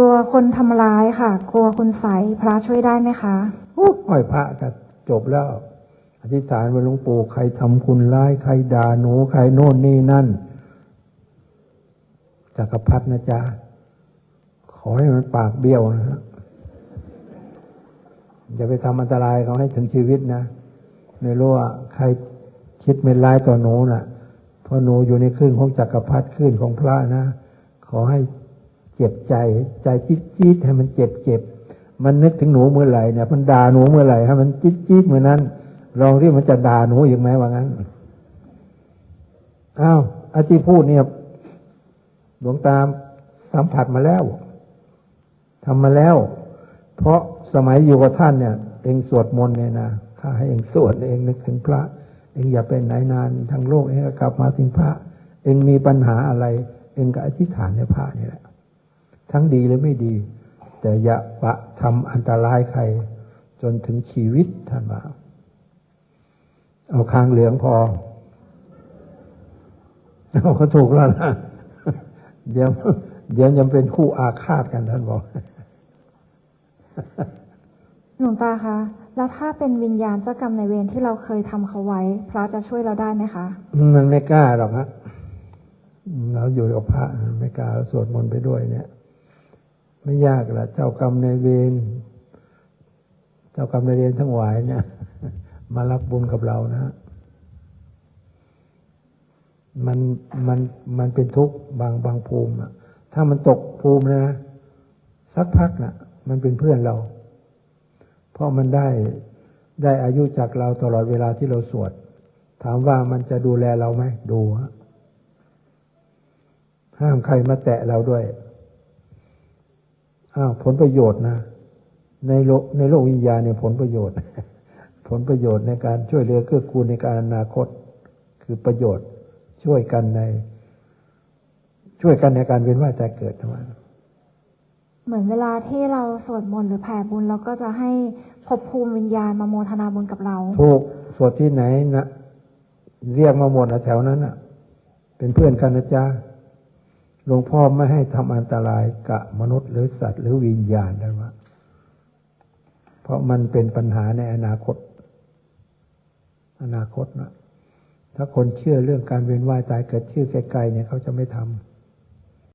กลัวคนทำร้ายค่ะ กลัวคุณใสยพระช่วยได้ไหมคะโอ้ห้อยพระก็จบแล้ว อธิษฐานว่าหลวงปู่ใครทำคุณร้ายใครด่าหนูใครโน่นนี่นั่นจักรพรรดินะจ๊ะขอให้มันปากเบี้ยวนะฮะอย่าไปทำอันตรายเขาให้ถึงชีวิตนะไม่รู้ว่าใครคิดไม่ร้ายต่อหนูน่ะเพราะหนูอยู่ในคลื่นของจักรพรรดิคลื่นของพระนะ ขอให้ เจ็บใจ ใจจี๊ดจี๊ดให้มันเจ็บเจ็บมันนึกถึงหนูเมื่อไหร่เนี่ยมันด่าหนูเมื่อไหร่ให้มันจี๊ดจี๊ดเมื่อนั้นลองที่มันจะด่าหนูอีกไหมว่างั้นอ้าวอาที่พูดเนี่ยหลวงตามสัมผัสมาแล้วทำมาแล้ว เพราะสมัยอยู่กับท่านเนี่ย เองสวดมนต์เนี่ยนะข้าให้เองสวดเองนึกถึงพระ เองอย่าไปไหนนานทั้งโลกเองก็กลับมาถึงพระ เองมีปัญหาอะไร เองก็อธิษฐานในพระนี่แหละ ทั้งดีหรือไม่ดี แต่อย่าปะทำอันตรายใคร จนถึงชีวิตท่านว่าเอาคางเหลืองพอเอาเขาถูกแล้วนะเดี๋ยวเดี๋ยวยังเป็นคู่อาฆาตกันท่านบอกหลวงตาคะแล้วถ้าเป็นวิญญาณเจ้ากรรมในายเวรที่เราเคยทำเขาไว้ พระจะช่วยเราได้ไหมคะมันไม่กล้าหรอกฮะเราอยู่กับพระไม่กล้าเราสวดมนต์ไปด้วยเนี่ย ไม่ยากละเจ้ากรรมในเวรเจ้ากรรมในเวรทั้งหลายเนี่ย มารับบุญกับเรานะฮะมันมันมันเป็นทุกข์บางบางภูมิอะถ้ามันตกภูมินะสักพักน่ะ มันเป็นเพื่อนเรา เพราะมันได้ได้อายุจากเราตลอดเวลาที่เราสวด ถามว่ามันจะดูแลเราไหมดูฮะห้ามใครมาแตะเราด้วย อ้าวผลประโยชน์นะ ในโลกในโลกวิญญาณเนี่ยผลประโยชน์ ผลประโยชน์ในการช่วยเหลือเกื้อกูลในการอนาคต คือประโยชน์ช่วยกันใน ช่วยกันในการเวียนว่ายตายเกิดทั้งนั้นเหมือนเวลาที่เราสวดมนต์หรือแผ่บุญเราก็จะให้ภพภูมิวิญญาณมาโมทนาบุญกับเราถูกสวดที่ไหนนะเรียกมาหมดนะแถวนั้นอะ เป็นเพื่อนกันนะจ๊ะ หลวงพ่อไม่ให้ทำอันตรายกับมนุษย์หรือสัตว์หรือวิญญาณนะวะเพราะมันเป็นปัญหาในอนาคต อนาคตนะถ้าคนเชื่อเรื่องการเวียนว่ายตายเกิดชื่อไกลๆเนี่ยเขาจะไม่ท